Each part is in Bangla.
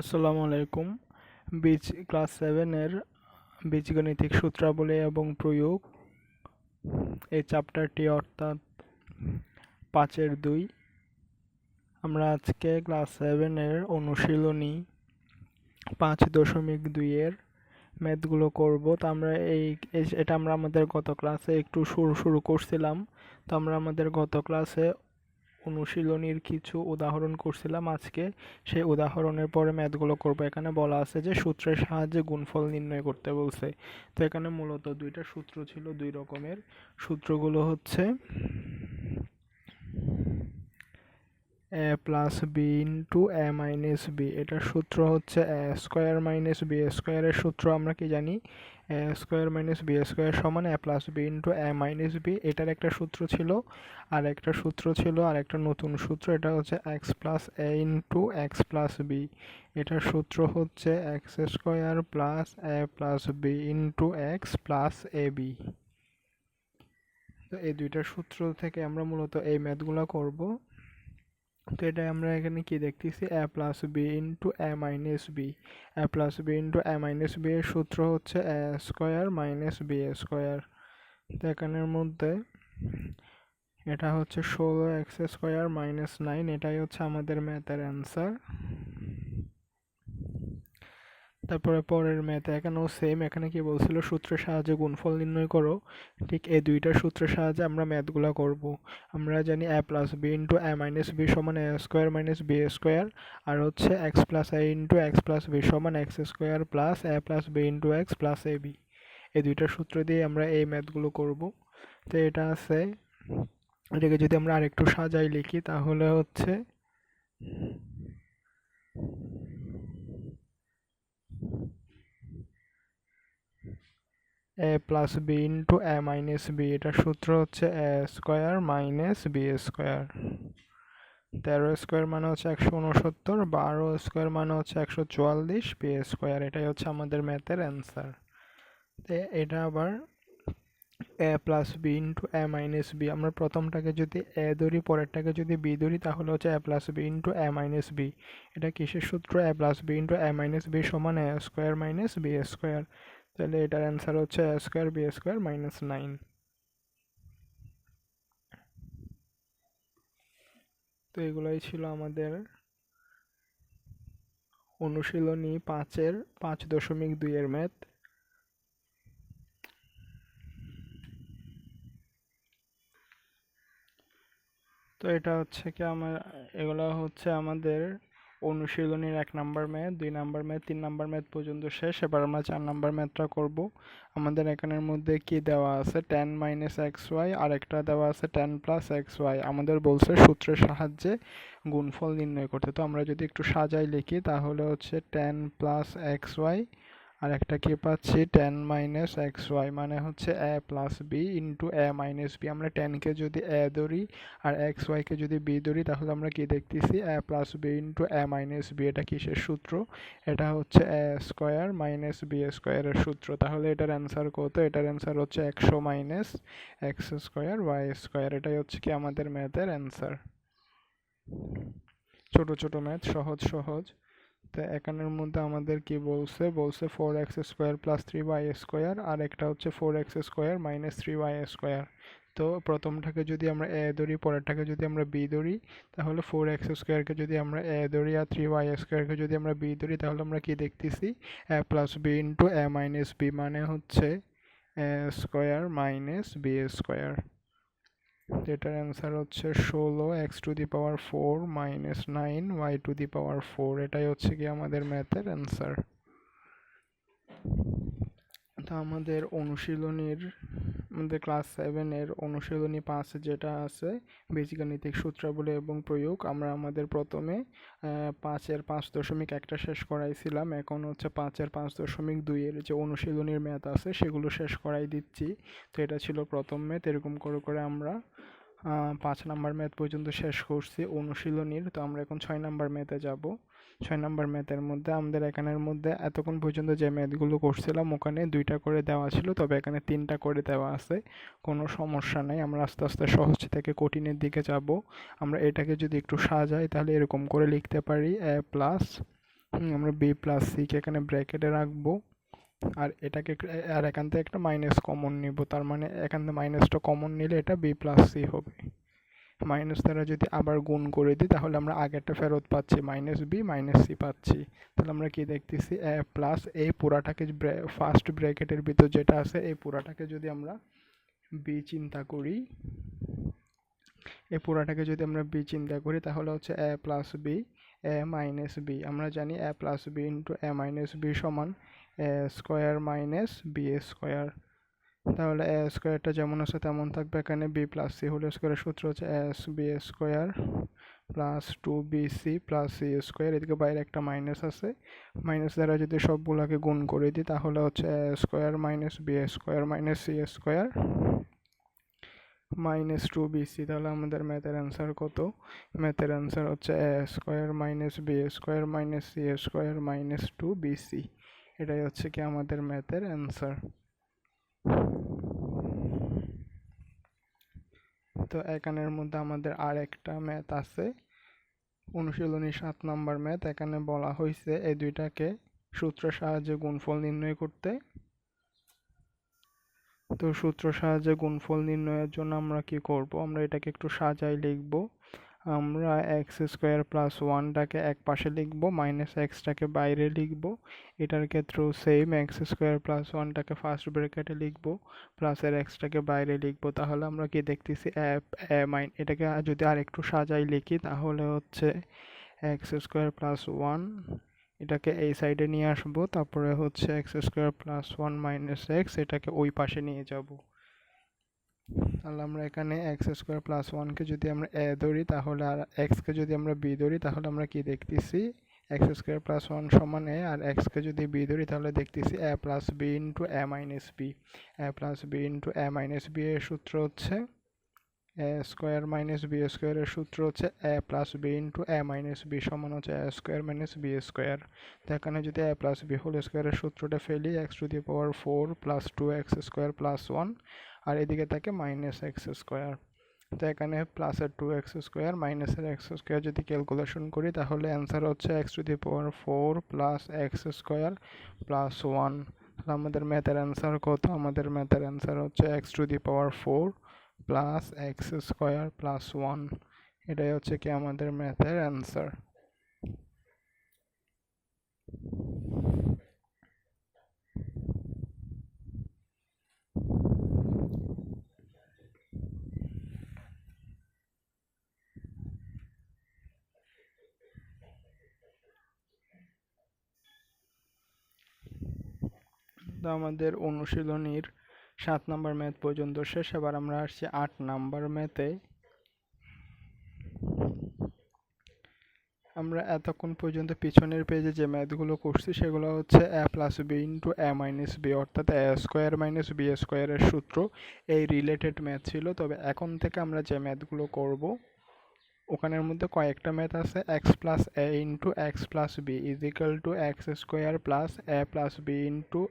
আসসালামু আলাইকুম। বীজ ক্লাস সেভেনের বীজগণিতিক সূত্রাবলী এবং প্রয়োগ। এই চ্যাপ্টারটি অর্থাৎ পাঁচের দুই। আমরা আজকে ক্লাস সেভেনের অনুশীলনী পাঁচ দশমিক দুইয়ের ম্যাথগুলো করব। তো আমরা এই, এটা আমরা আমাদের গত ক্লাসে একটু শুরু শুরু করছিলাম। তো আমরা আমাদের গত ক্লাসে অনুশীলনীর কিছু উদাহরণ করছিলাম আজকে। সেই উদাহরণের পরে ম্যাথগুলো করব। এখানে বলা আছে যে সূত্রের সাহায্যে গুণফল নির্ণয় করতে বলছে। তো এখানে মূলত দুইটা সূত্র ছিল দুই রকমের। সূত্রগুলো হচ্ছে A plus B into A minus B. এটার সূত্র হচ্ছে এ স্কোয়ার মাইনাস বি স্কোয়ারের সূত্র। আমরা কি জানি? A square minus B square সমান A plus B into A minus B এটার একটা সূত্র ছিল। আর একটা সূত্র ছিল, আর একটা নতুন সূত্র, এটা হচ্ছে X plus A into X plus B এটার সূত্র হচ্ছে X square plus A plus B into X plus A B তো এই দুইটা সূত্র থেকে আমরা মূলত এই ম্যাথগুলো করব। তো এটা আমরা এখানে কি দেখতেছি? A plus B into A minus B A plus B into A minus B এর সূত্র হচ্ছে A square minus B square তো মধ্যে এটা হচ্ছে ষোলো এক্স স্কোয়ার মাইনাস নাইন এটাই হচ্ছে আমাদের ম্যাথের অ্যান্সার তারপরে পরের ম্যাথে, এখানেও সেম এখানে কি বলছিল, সূত্রের সাহায্যে গুণফল নির্ণয় করো। ঠিক এই দুইটা সূত্রের সাহায্যে আমরা ম্যাথগুলো করব। আমরা জানি A plus B into A minus B সমান A square minus B square আর হচ্ছে X plus A into X plus B সমান X square plus A plus B into X plus A B এই দুইটা সূত্র দিয়ে আমরা এই ম্যাথগুলো করব। তো এটা আছে। এটাকে যদি আমরা আরেকটু সাজাই লিখি, তাহলে হচ্ছে A plus B into A minus B এটার সূত্র হচ্ছে A square minus B square তেরো স্কোয়ার মানে হচ্ছে একশো উনসত্তর বারো স্কোয়ার মানে হচ্ছে একশো চুয়াল্লিশ বি স্কোয়ার এটাই হচ্ছে আমাদের ম্যাথের অ্যান্সার এটা আবার A plus B into A minus B আমরা প্রথমটাকে যদি এ ধরি, পরেরটাকে যদি বি ধরি, তাহলে হচ্ছে A plus B into A minus B এটা কিসের সূত্র? A plus B into A minus B সমান A square minus B square তাহলে এটার অ্যান্সার হচ্ছে A square B square minus nine তো এগুলোই ছিল আমাদের অনুশীলনী পাঁচের পাঁচ দশমিক দুইয়ের ম্যাথ তো এটা হচ্ছে কি আমার, এগুলো হচ্ছে আমাদের অনুশীলনীর এক নাম্বার ম্যাথ, দুই নাম্বার ম্যাথ, তিন নাম্বার ম্যাথ পর্যন্ত শেষ। এবার আমরা চার নাম্বার ম্যাথটা করব। আমাদের এখানের মধ্যে কি দেওয়া আছে? টেন মাইনাস এক্স ওয়াই আর একটা দেওয়া আছে টেন প্লাস এক্স ওয়াই আমাদের বলছে সূত্রের সাহায্যে গুণফল নির্ণয় করতে। তো আমরা যদি একটু সাজাই লিখি, তাহলে হচ্ছে টেন প্লাস এক্স ওয়াই আর একটা কি পাচ্ছি? টেন মাইনাস এক্স ওয়াই মানে হচ্ছে A plus B into A minus B আমরা টেনকে যদি এ ধরি আর এক্স ওয়াইকে যদি বি ধরি, তাহলে আমরা কি দেখতেছি? A plus B into A minus B এটা কিসের সূত্র? এটা হচ্ছে এ স্কোয়ার মাইনাস বি স্কোয়ারের সূত্র। তাহলে এটার অ্যান্সার কত? এটার অ্যান্সার হচ্ছে একশো minus X square Y square এটাই হচ্ছে কি আমাদের ম্যাথের অ্যান্সার ছোট ছোট ম্যাথ সহজ সহজ। তো এখানের মধ্যে আমাদের কি বলছে? বলছে four X square plus three Y square আর একটা হচ্ছে four X square minus three Y square তো প্রথমটাকে যদি আমরা এ ধরি, পরেরটাকে যদি আমরা বি ধরি, তাহলে ফোর এক্স স্কোয়ারকে যদি আমরা এ ধরি আর থ্রি ওয়াই স্কোয়ারকে যদি আমরা বি ধরি, তাহলে আমরা কি দেখতেছি? A plus B into A minus B মানে হচ্ছে A square minus B square এটার অ্যান্সার হচ্ছে ষোলো X to the power four minus nine Y to the power four এটাই হচ্ছে কি আমাদের ম্যাথের অ্যান্সার তা আমাদের অনুশীলনীর আমাদের ক্লাস সেভেনের অনুশীলনী পাঁচ যেটা আছে বীজগাণিতিক সূত্রাবলী এবং প্রয়োগ, আমরা আমাদের প্রথমে পাঁচের পাঁচ দশমিক একটা শেষ করাইছিলাম। এখন হচ্ছে পাঁচের পাঁচ দশমিক দুইয়ের যে অনুশীলনীর ম্যাথ আছে, সেগুলো শেষ করাই দিচ্ছি। তো এটা ছিল প্রথম ম্যাথ এরকম করে করে আমরা পাঁচ নাম্বার ম্যাথ পর্যন্ত শেষ করছি অনুশীলনীর। তো আমরা এখন ছয় নাম্বার ম্যাথে যাব। ছয় নম্বর ম্যাথের মধ্যে, আমাদের এখানের মধ্যে এতক্ষণ পর্যন্ত যে ম্যাথগুলো করছিলাম, ওখানে দুইটা করে দেওয়া ছিল, তবে এখানে তিনটা করে দেওয়া আছে। কোনো সমস্যা নেই, আমরা আস্তে আস্তে সহজ থেকে কঠিনের দিকে যাব। আমরা এটাকে যদি একটু সাজাই, তাহলে এরকম করে লিখতে পারি, এ প্লাস আমরা বি প্লাস সিকে এখানে ব্র্যাকেটে রাখব। আর এটাকে আর এখান থেকে একটা মাইনাস কমন নিব, তার মানে এখান থেকে মাইনাসটা কমন নিলে এটা বি প্লাস সি হবে। মাইনাস দ্বারা যদি আবার গুণ করে দিই, তাহলে আমরা আগেরটা ফেরত পাচ্ছি, মাইনাস বি, মাইনাস সি পাচ্ছি। তাহলে আমরা কি দেখতেছি? এ প্লাস এই পুরাটাকে ফার্স্ট ব্র্যাকেটের ভিতর যেটা আছে, এই পুরাটাকে যদি আমরা বি চিন্তা করি, এই পুরাটাকে যদি আমরা বি চিন্তা করি, তাহলে হচ্ছে A plus B, A minus B. আমরা জানি A plus B into A minus B সমান A square minus B square তাহলে এ স্কোয়ারটা যেমন আছে তেমন থাকবে। এখানে বি প্লাস সি হোল স্কোয়ারের সূত্র হচ্ছে is B square plus two B C plus C square এদিকে বাইরে একটা মাইনাস আছে। মাইনাস দ্বারা যদি সবগুলোকে গুণ করে দিই, তাহলে হচ্ছে A square minus B square minus C square minus two B C তাহলে আমাদের ম্যাথের অ্যান্সার কত? ম্যাথের অ্যান্সার হচ্ছে A square minus B square minus C square minus two B C এটাই হচ্ছে কি আমাদের ম্যাথের অ্যান্সার তো এখানের মধ্যে আমাদের আর একটা ম্যাথ আছে। অনুশীলনী সাত নাম্বার ম্যাথ, এখানে বলা হয়েছে এই দুইটাকে সূত্রের সাহায্যে গুণফল নির্ণয় করতে। তো সূত্র সাহায্যে গুণফল নির্ণয়ের জন্য আমরা কি করব? আমরা এটাকে একটু সাজাই লিখব। আমরা এক্স স্কোয়ার প্লাস ওয়ানটাকে এক পাশে লিখব মাইনাস এক্সটাকে বাইরে লিখব। এটার ক্ষেত্রেও সেম এক্স স্কোয়ার প্লাস ওয়ানটাকে ফার্স্ট ব্র্যাকেটে লিখব প্লাসের এক্সটাকে বাইরে লিখব। তাহলে আমরা কি দেখতেছি অ্যাপ মাইন এটাকে যদি আর একটু সাজাই লিখি, তাহলে হচ্ছে এক্স স্কোয়ার প্লাস ওয়ান এটাকে এই সাইডে নিয়ে আসব, তারপরে হচ্ছে X square plus one minus X এটাকে ওই পাশে নিয়ে যাব। তাহলে আমরা এখানে এক্স স্কোয়ার প্লাস ওয়ানকে যদি আমরা এ ধরি, তাহলে আর এক্সকে যদি আমরা বি ধরি, তাহলে আমরা কি দেখতেছি? এক্স স্কোয়ার প্লাস ওয়ান সমান এ আর এক্সকে যদি বি ধরি, তাহলে দেখতেছি A plus B into A minus B A plus B into A minus B এর সূত্র হচ্ছে এ স্কোয়ার মাইনাস বি স্কোয়ারের সূত্র হচ্ছে A plus B into A minus B সমান হচ্ছে A square minus B square তো এখানে যদি এ প্লাস বি হোল স্কোয়ারের সূত্রটা ফেলি X to the power four plus two X square plus one আর এদিকে থাকে মাইনাস এক্স স্কোয়ার তো এখানে প্লাসের টু এক্স স্কোয়ার মাইনাসের এক্স স্কোয়ার যদি ক্যালকুলেশন করি, তাহলে অ্যান্সার হচ্ছে X to the power four plus X square plus one তাহলে আমাদের ম্যাথের অ্যান্সার কত? আমাদের ম্যাথের অ্যান্সার হচ্ছে X to the power four plus X square plus one এটাই হচ্ছে কি আমাদের ম্যাথের অ্যান্সার তো আমাদের অনুশীলনীর সাত নাম্বার ম্যাথ পর্যন্ত শেষ। এবার আমরা আসছি আট নাম্বার ম্যাথে। আমরা এতক্ষণ পর্যন্ত পিছনের পেজে যে ম্যাথগুলো করছি, সেগুলো হচ্ছে A plus B into A minus B অর্থাৎ এ স্কোয়ার মাইনাস বি স্কোয়ারের সূত্র। এই রিলেটেড ম্যাথ ছিল, তবে এখন থেকে আমরা যে ম্যাথগুলো করব, ওখানের মধ্যে কয়েকটা ম্যাথ আছে X plus A into X plus B equal to X square plus A plus B into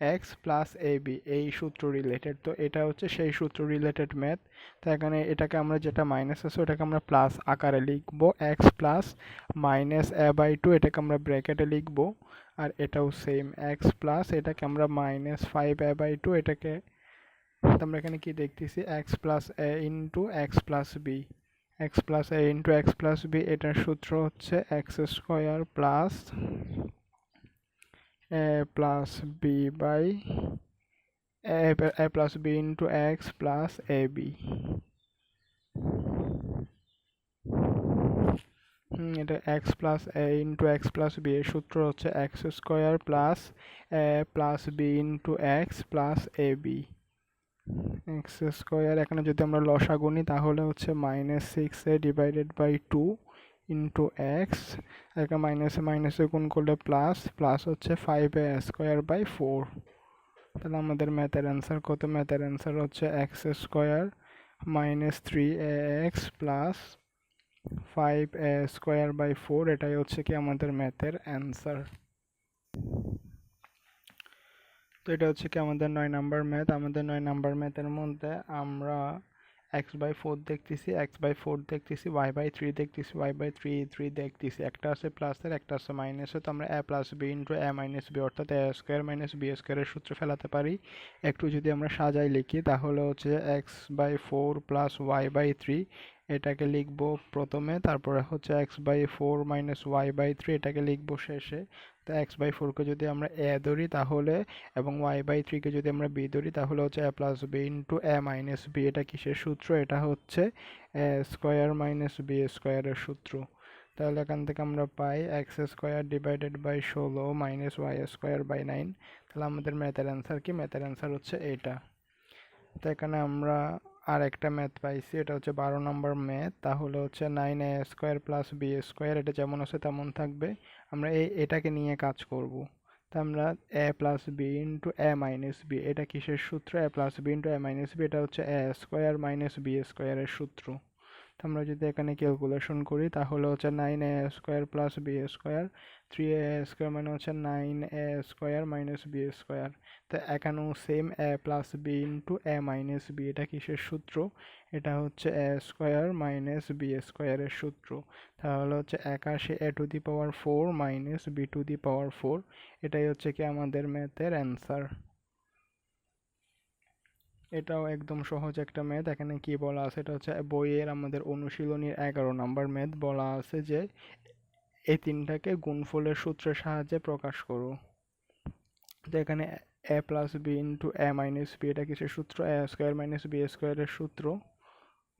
X plus A B এই সূত্র রিলেটেড তো এটা হচ্ছে সেই সূত্র রিলেটেড ম্যাথ তো এখানে এটাকে আমরা যেটা মাইনাস আছে, ওটাকে আমরা প্লাস আকারে লিখব। X plus minus A by two এটাকে আমরা ব্র্যাকেটে লিখব। আর এটাও সেম এক্স প্লাস এটাকে আমরা minus five A by two এটাকে আমরা এখানে কি দেখতেছি? X plus A into X plus B X plus A into X plus B এটার সূত্র হচ্ছে X square plus plus b by a, a plus b into x plus ab hmm এটা X plus A into X plus B এর সূত্র হচ্ছে X square plus A plus B into X plus A B X square এখানে যদি আমরা লসা গুনি তাহলে হচ্ছে minus six A divided by two into X এখানে মাইনাসে মাইনাসে গুণ করলে প্লাস প্লাস হচ্ছে five A square by four তাহলে আমাদের ম্যাথের অ্যান্সার কত? ম্যাথের অ্যান্সার হচ্ছে X square minus three A X plus five A square by four এটাই হচ্ছে কি আমাদের ম্যাথের অ্যান্সার তো এটা হচ্ছে কি আমাদের নয় নাম্বার ম্যাথ আমাদের নয় নাম্বার ম্যাথের মধ্যে আমরা এক্স বাই ফোর দেখতেছি এক্স বাই ফোর দেখতেছি ওয়াই বাই থ্রি দেখতেছি ওয়াই বাই থ্রি থ্রি দেখতেছি। একটা আছে প্লাসের একটা আছে মাইনাসের তো আমরা A plus B into A minus B অর্থাৎ এ স্কোয়ার মাইনাস বি স্কোয়ারের সূত্র ফেলাতে পারি। একটু যদি আমরা সাজাই লিখি, তাহলে হচ্ছে X by four plus Y by three এটাকে লিখব প্রথমে, তারপরে হচ্ছে X by four minus Y by three এটাকে লিখব শেষে। তো এক্স বাই ফোরকে যদি আমরা এ ধরি তাহলে এবং ওয়াই বাই থ্রিকে যদি আমরা বি ধরি তাহলে হচ্ছে A plus B into A minus B এটা কিসের সূত্র? এটা হচ্ছে এ স্কোয়ার মাইনাস বি স্কোয়ারের সূত্র। তাহলে এখান থেকে আমরা পাই এক্স স্কোয়ার ডিভাইডেড বাই ষোলো minus y square by nine তাহলে আমাদের ম্যাথের অ্যান্সার কি? ম্যাথের অ্যান্সার হচ্ছে এটা। তো এখানে আমরা আর একটা ম্যাথ পাইছি, এটা হচ্ছে বারো নম্বর ম্যাথ তাহলে হচ্ছে nine a square plus b square এটা যেমন আছে তেমন থাকবে। আমরা এই, এটাকে নিয়ে কাজ করব। তা আমরা a plus b into a minus b এটা কিসের সূত্র? A plus b into a minus b এটা হচ্ছে এ স্কোয়ার মাইনাস বি স্কোয়ারের সূত্র। তো আমরা যদি এখানে ক্যালকুলেশন করি, তাহলে হচ্ছে nine a square plus b square three a square মানে হচ্ছে nine a square minus b square তো এখানেও same a plus b into a minus b এটা কিসের সূত্র? এটা হচ্ছে এ স্কোয়ার মাইনাস বি স্কোয়ারের সূত্র। তাহলে হচ্ছে একাশি a to the power four minus b to the power four এটাই হচ্ছে কি আমাদের ম্যাথের অ্যান্সার এটাও একদম সহজ একটা ম্যাথ। এখানে কি বলা আছে? এটা হচ্ছে বইয়ের আমাদের অনুশীলনীর এগারো নাম্বার ম্যাথ। বলা আছে যে এই তিনটাকে গুণফলের সূত্রের সাহায্যে প্রকাশ করো। তো এখানে a plus b into a minus b এটা কিসের সূত্র? এ স্কোয়ার মাইনাস বি স্কোয়ারের সূত্র।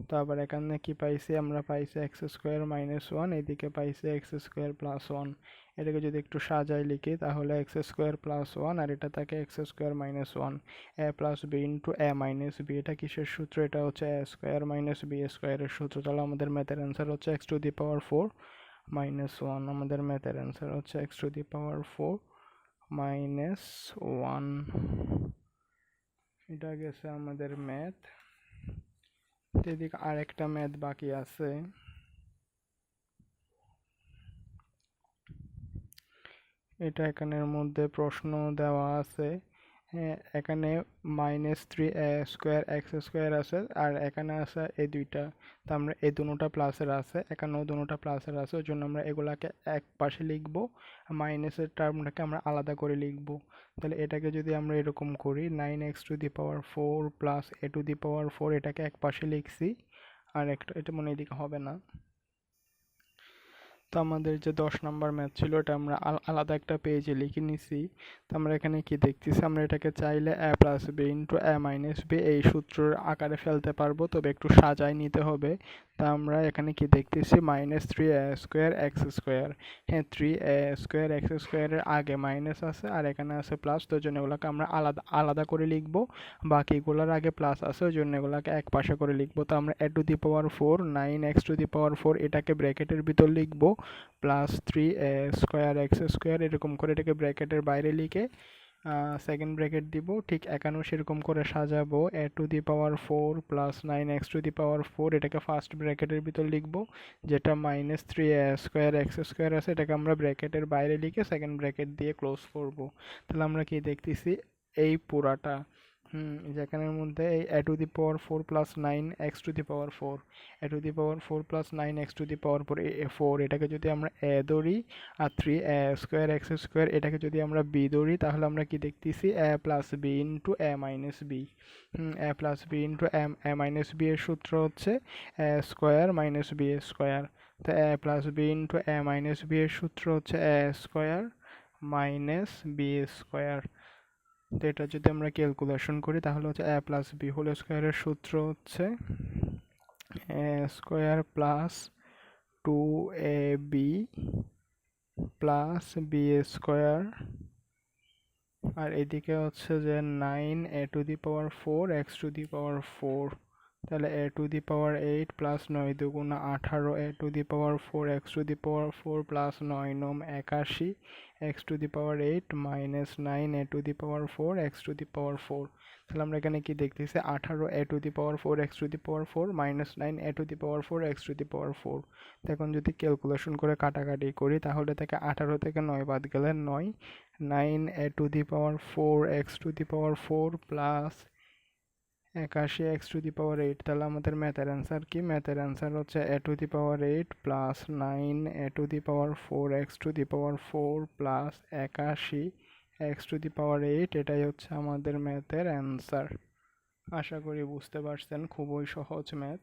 তো আবার এখানে কি পাইছি? আমরা পাইছি এক্স স্কোয়ার মাইনাস ওয়ান এদিকে পাইছি এক্স স্কোয়ার প্লাস ওয়ান এটাকে যদি একটু সাজাই লিখি, তাহলে এক্স স্কোয়ার প্লাস ওয়ান আর এটা থাকে x square minus one a plus b into a minus b এটা কিসের সূত্র? এটা হচ্ছে এ স্কোয়ার মাইনাস বি স্কোয়ারের সূত্র। তাহলে আমাদের ম্যাথের অ্যান্সার হচ্ছে x to the power four minus one আমাদের ম্যাথের অ্যান্সার হচ্ছে x to the power four minus one এটা গেছে আমাদের ম্যাথ এদিকে আরেকটা ম্যাথ বাকি আছে। এটা এখানের মধ্যে প্রশ্ন দেওয়া আছে। এখানে minus three square x square আছে, আর এখানে আছে এই দুইটা। তো আমরা এই দুটোটা প্লাসের আছে, এখানেও দুটোটা প্লাসের আছে ওই জন্য আমরা এগুলাকে এক পাশে লিখব মাইনাসের টার্মটাকে আমরা আলাদা করে লিখব। তাহলে এটাকে যদি আমরা এরকম করি nine x to the power four plus a to the power four এটাকে এক পাশে লিখছি, আর একটা, এটা মনে এদিকে হবে না। তো আমাদের যে দশ নম্বর ম্যাথ ছিল, ওটা আমরা আলাদা একটা পেজে লিখে নিছি। তো আমরা এখানে কি দেখতেছি? আমরা এটাকে চাইলে a plus b into a minus b এই সূত্রের আকারে ফেলতে পারব, তবে একটু সাজায় নিতে হবে। তা আমরা এখানে কি দেখতেছি? Minus three a square x square হ্যাঁ থ্রি এ স্কোয়ার এক্স স্কোয়ারের আগে মাইনাস আছে আর এখানে আছে প্লাস তো জন্য এগুলোকে আমরা আলাদা আলাদা করে লিখব। বাকিগুলোর আগে প্লাস আছে, ওই জন্য এগুলোকে এক পাশে করে লিখব। তো আমরা a to the power four nine x to the power four এটাকে ব্র্যাকেটের ভিতর লিখব। Plus three a square x square এরকম করে এটাকে ব্র্যাকেটের বাইরে লিখে সেকেন্ড ব্র্যাকেট দিব। ঠিক একানো সেরকম করে সাজাবো। A to the power four plus nine x to the power four এটাকে ফার্স্ট ব্র্যাকেটের ভিতর লিখব। যেটা minus three a square x square আছে, এটাকে আমরা ব্র্যাকেটের বাইরে লিখে সেকেন্ড ব্র্যাকেট দিয়ে ক্লোজ করব। তাহলে আমরা কি দেখতেছি? এই পুরাটা। হুম, যেখানের মধ্যে এই a to the power four plus nine x to the power four a to the power four plus nine x to the power four four এটাকে যদি আমরা এ ধরি আর three a square x square এটাকে যদি আমরা বি ধরি, তাহলে আমরা কি দেখতেছি? A plus b into a minus b a plus b into M a minus B এর সূত্র হচ্ছে a square minus b square তো a plus b into a minus b এর সূত্র হচ্ছে a square minus b square তো এটা যদি আমরা ক্যালকুলেশন করি, তাহলে হচ্ছে এ প্লাস বি হোল স্কোয়ারের সূত্র হচ্ছে a square plus two a b plus b square আর এদিকে হচ্ছে যে nine a to the power four x to the power four তাহলে a to the power eight plus নয় দুগুণা আঠারো a to the power four x to the power four plus নয় নম একাশি x to the power eight minus nine a to the power four x to the power four তাহলে আমরা এখানে কি দেখতেছি আঠারো a to the power four x to the power four minus nine a to the power four x to the power four এখন যদি ক্যালকুলেশন করে কাটাকাটি করি তাহলে থেকে আঠারো থেকে নয় বাদ গেলে নয় nine a to the power four x to the power four plus একাশি x to the power eight, তাহলে আমাদের ম্যাথের অ্যান্সার কি? ম্যাথের অ্যান্সার হচ্ছে a to the power eight plus nine a to the power four x to the power four plus একাশি x to the power eight, এটাই হচ্ছে আমাদের ম্যাথের অ্যান্সার আশা করি বুঝতে পারছেন, খুবই সহজ ম্যাথ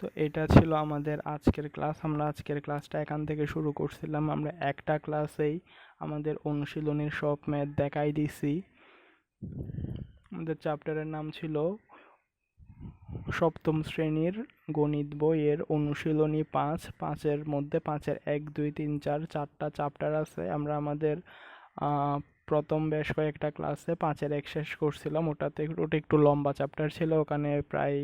তো এটা ছিল আমাদের আজকের ক্লাস আমরা আজকের ক্লাসটা এখান থেকে শুরু করছিলাম। আমরা একটা ক্লাসেই আমাদের অনুশীলনের সব ম্যাথ দেখাই দিছি। আমাদের চ্যাপ্টারের নাম ছিল সপ্তম শ্রেণির গণিত বইয়ের অনুশীলনী পাঁচ। পাঁচের মধ্যে পাঁচের এক, দুই, তিন, চার, চারটা চ্যাপ্টার আছে। আমরা আমাদের প্রথম বেশ কয়েকটা ক্লাসে পাঁচের এক শেষ করছিলাম। ওটাতে ওটা একটু লম্বা চ্যাপ্টার ছিল। ওখানে প্রায়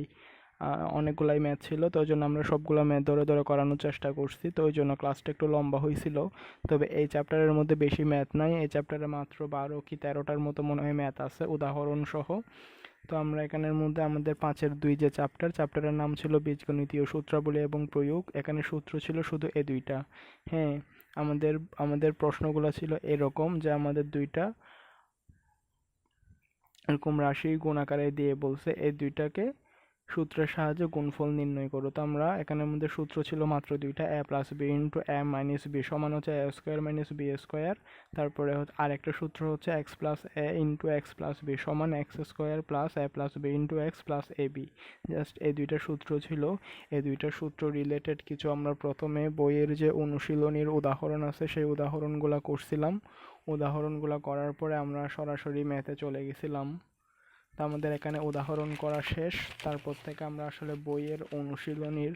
অনেকগুলাই ম্যাথ ছিল, তো ওই জন্য আমরা সবগুলো ম্যাথ ধরে ধরে করানোর চেষ্টা করছি, তো ওই জন্য ক্লাসটা একটু লম্বা হয়েছিল তবে এই চ্যাপ্টারের মধ্যে বেশি ম্যাথ নাই, এই চ্যাপ্টারে মাত্র বারো কি তেরোটার মতো মনে হয় ম্যাথ আছে উদাহরণ সহ তো আমরা এখানের মধ্যে আমাদের পাঁচের দুই যে চ্যাপ্টার চ্যাপ্টারের নাম ছিল বীজগণিতীয় সূত্রাবলী এবং প্রয়োগ, এখানে সূত্র ছিল শুধু এ দুইটা। হ্যাঁ আমাদের আমাদের প্রশ্নগুলো ছিল এরকম যে আমাদের দুইটা এরকম রাশি গুণাকারে দিয়ে বলছে এই দুইটাকে সূত্রের সাহায্যে গুণফল নির্ণয় করো। তো আমরা এখানের মধ্যে সূত্র ছিল মাত্র দুইটা, a plus b into a minus b সমান হচ্ছে a square minus b square তারপরে হচ্ছে আরেকটা সূত্র হচ্ছে x plus a into x plus b সমান x square plus a plus b into x plus a b just এই দুইটা সূত্র ছিল। এই দুইটা সূত্র রিলেটেড কিছু আমরা প্রথমে বইয়ের যে অনুশীলনীর উদাহরণ আছে, সেই উদাহরণগুলো করছিলাম। উদাহরণগুলো করার পরে আমরা সরাসরি ম্যাথে চলে গেছিলাম। তা আমাদের এখানে উদাহরণ করা শেষ। তারপর থেকে আমরা আসলে বইয়ের অনুশীলনীর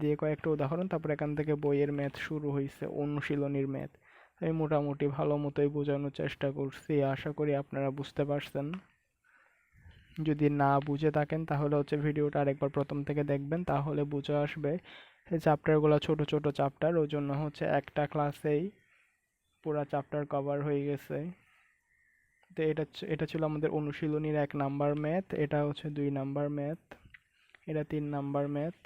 দিয়ে কয়েকটা উদাহরণ, তারপর এখান থেকে বইয়ের ম্যাথ শুরু হয়েছে অনুশীলনীর ম্যাথ। আমি মোটামুটি ভালো মতোই বোঝানোর চেষ্টা করছি, আশা করি আপনারা বুঝতে পারছেন। যদি না বুঝে থাকেন, তাহলে হচ্ছে ভিডিওটা আরেকবার প্রথম থেকে দেখবেন, তাহলে বুঝে আসবে। এই চ্যাপ্টারগুলো ছোট ছোট চ্যাপ্টার, ওই জন্য হচ্ছে একটা ক্লাসেই পুরা চ্যাপ্টার কভার হয়ে গেছে। তো এটা এটা ছিল আমাদের অনুশীলনীর এক নাম্বার ম্যাথ, এটা হচ্ছে দুই নাম্বার ম্যাথ, এটা তিন নাম্বার ম্যাথ।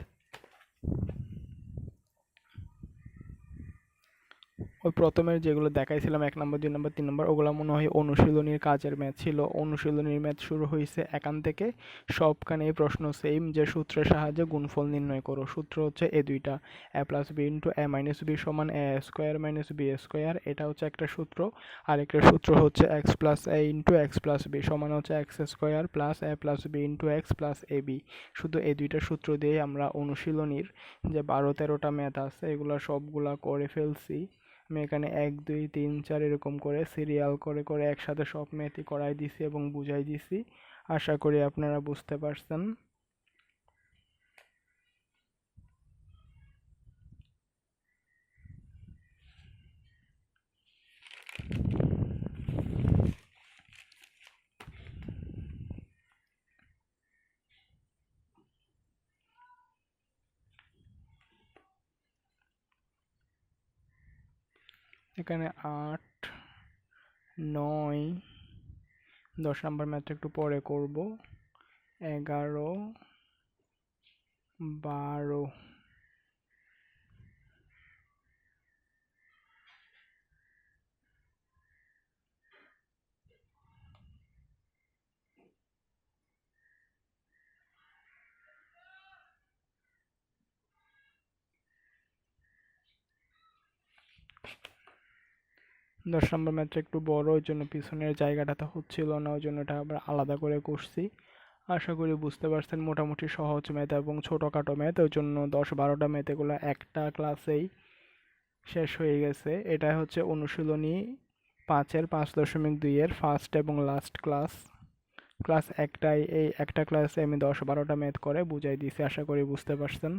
ওই প্রথমের যেগুলো দেখাইছিলাম, এক নম্বর, দুই নম্বর, তিন নম্বর, ওগুলো মনে হয় অনুশীলনীর কাজের ম্যাথ ছিল। অনুশীলনীর ম্যাথ শুরু হয়েছে এখান থেকে। সবখানেই প্রশ্ন সেম যে সূত্রের সাহায্যে গুণফল নির্ণয় করো। সূত্র হচ্ছে এ দুইটা। A plus b into a minus b সমান a square minus b square এটা হচ্ছে একটা সূত্র। আর একটা সূত্র হচ্ছে x plus a into x plus b সমান হচ্ছে x square plus a plus b into x plus a b শুধু এই দুইটা সূত্র দিয়ে আমরা অনুশীলনীর যে বারো তেরোটা ম্যাথ আছে, এগুলো সবগুলা করে ফেলছি। আমি এখানে এক, দুই, তিন, চার এরকম করে সিরিয়াল করে করে একসাথে সব ম্যাথই করাই দিছি এবং বুঝাই দিছি। আশা করি আপনারা বুঝতে পারছেন। এখানে আট নয় দশ নম্বর ম্যাথটা একটু পরে করব। এগারো বারো। দশ নম্বর ম্যাচটা একটু বড়, ওই জন্য পিছনের জায়গাটাতে হচ্ছিল না, ওই জন্য এটা আবার আলাদা করে করছি। আশা করি বুঝতে পারছেন, মোটামুটি সহজ ম্যাথ এবং ছোটোখাটো ম্যাথ, ওই জন্য দশ বারোটা ম্যাথ এগুলো একটা ক্লাসেই শেষ হয়ে গেছে। এটা হচ্ছে অনুশীলনী পাঁচের পাঁচ দশমিক দুইয়ের ফার্স্ট এবং লাস্ট ক্লাস ক্লাস একটাই, এই একটা ক্লাসে আমি দশ বারোটা ম্যাথ করে বুঝাই দিয়েছি, আশা করি বুঝতে পারছেন।